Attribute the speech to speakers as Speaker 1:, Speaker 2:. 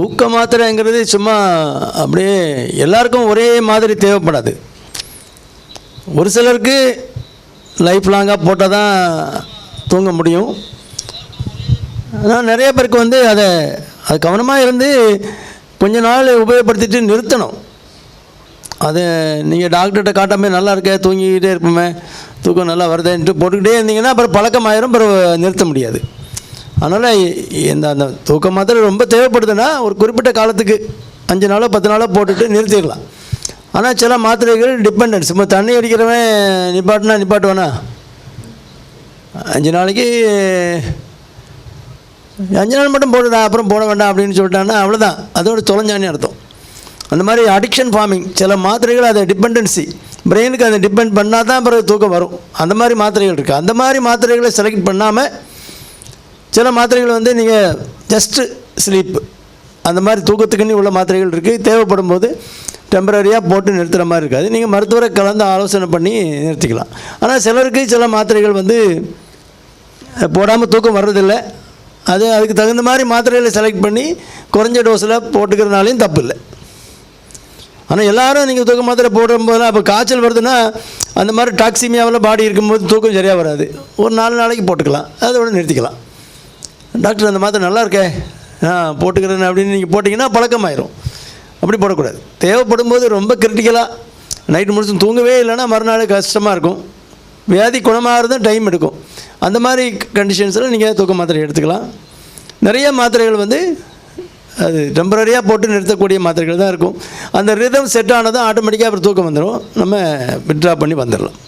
Speaker 1: தூக்க மாத்திரைங்கிறது சும்மா அப்படியே எல்லாருக்கும் ஒரே மாதிரி தேவைப்படாது. ஒரு சிலருக்கு லைஃப் லாங்காக போட்டால் தான் தூங்க முடியும். ஆனால் நிறைய பேருக்கு வந்து அதை அது கவனமாக இருந்து கொஞ்ச நாள் உபயோகப்படுத்திட்டு நிறுத்தணும். அது நீங்கள் டாக்டர்கிட்ட காட்டாமல் நல்லா இருக்க தூங்கிக்கிட்டே இருப்போமே தூக்கம் நல்லா வருதேன்ட்டு போட்டுக்கிட்டே இருந்தீங்கன்னா அப்புறம் பழக்கமாயிரும் அப்புறம் நிறுத்த முடியாது. அதனால் இந்த அந்த தூக்க மாத்திரை ரொம்ப தேவைப்படுதுன்னா ஒரு குறிப்பிட்ட காலத்துக்கு அஞ்சு நாளோ பத்து நாளோ போட்டுட்டு நிறுத்திடலாம். ஆனால் சில மாத்திரைகள் டிபெண்டன்ஸ் இப்போ தண்ணி அடிக்கிறவன் நிப்பாட்டினா நிப்பாட்டுவானா? அஞ்சு நாளைக்கு அஞ்சு நாள் மட்டும் போடுடா அப்புறம் போட வேண்டாம் அப்படின்னு சொல்லிட்டான்னா அவ்வளோதான் அதோட தொலைஞ்சானே அர்த்தம். அந்த மாதிரி அடிக்ஷன் ஃபார்மிங் சில மாத்திரைகள் அதை டிபெண்டன்சி பிரெயினுக்கு அதை டிபெண்ட் பண்ணால் தான் பிறகு தூக்கம் வரும். அந்த மாதிரி மாத்திரைகள் இருக்குது அந்த மாதிரி மாத்திரைகளை செலக்ட் பண்ணாமல் சில மாத்திரைகள் வந்து நீங்கள் ஜஸ்ட்டு ஸ்லீப் அந்த மாதிரி தூக்கத்துக்குன்னு உள்ள மாத்திரைகள் இருக்குது தேவைப்படும் போது டெம்பரரியாக போட்டு நிறுத்துகிற மாதிரி இருக்காது. நீங்கள் மருத்துவரை கலந்து ஆலோசனை பண்ணி நிறுத்திக்கலாம். ஆனால் சிலருக்கு சில மாத்திரைகள் வந்து போடாமல் தூக்கம் வர்றதில்லை. அது அதுக்கு தகுந்த மாதிரி மாத்திரைகளை செலக்ட் பண்ணி குறைஞ்ச டோஸில் போட்டுக்கிறனாலையும் தப்பு இல்லை ஆனால் எல்லாரும் நீங்கள் தூக்க மாத்திரை போடும்போதெல்லாம் அப்போ காய்ச்சல் வருதுன்னா அந்த மாதிரி டாக்ஸிமியாவில் பாடி இருக்கும்போது தூக்கம் சரியாக வராது. ஒரு நாலு நாளைக்கு போட்டுக்கலாம். அதோடு நிறுத்திக்கலாம். டாக்டர் அந்த மாத்திரை நல்லா இருக்கே. ஆ போட்டுக்கிறேன் அப்படின்னு நீங்கள் போட்டிங்கன்னா பழக்கமாயிரும். அப்படி போடக்கூடாது. தேவைப்படும் போது ரொம்ப கிரிட்டிக்கலாக நைட்டு முடிச்சு தூங்கவே இல்லைன்னா மறுநாள் கஷ்டமாக இருக்கும். வியாதி குணமாகிறது டைம் எடுக்கும். அந்த மாதிரி கண்டிஷன்ஸில் நீங்கள் தூக்க மாத்திரை எடுத்துக்கலாம். நிறைய மாத்திரைகள் வந்து அது டெம்பரரியாக போட்டு நிறுத்தக்கூடிய மாத்திரைகள் தான் இருக்கும். அந்த ரிதம் செட் ஆனதும் ஆட்டோமேட்டிக்காக அப்புறம் தூக்கம் வந்துடும் நம்ம விட்ரா பண்ணி வந்துடலாம்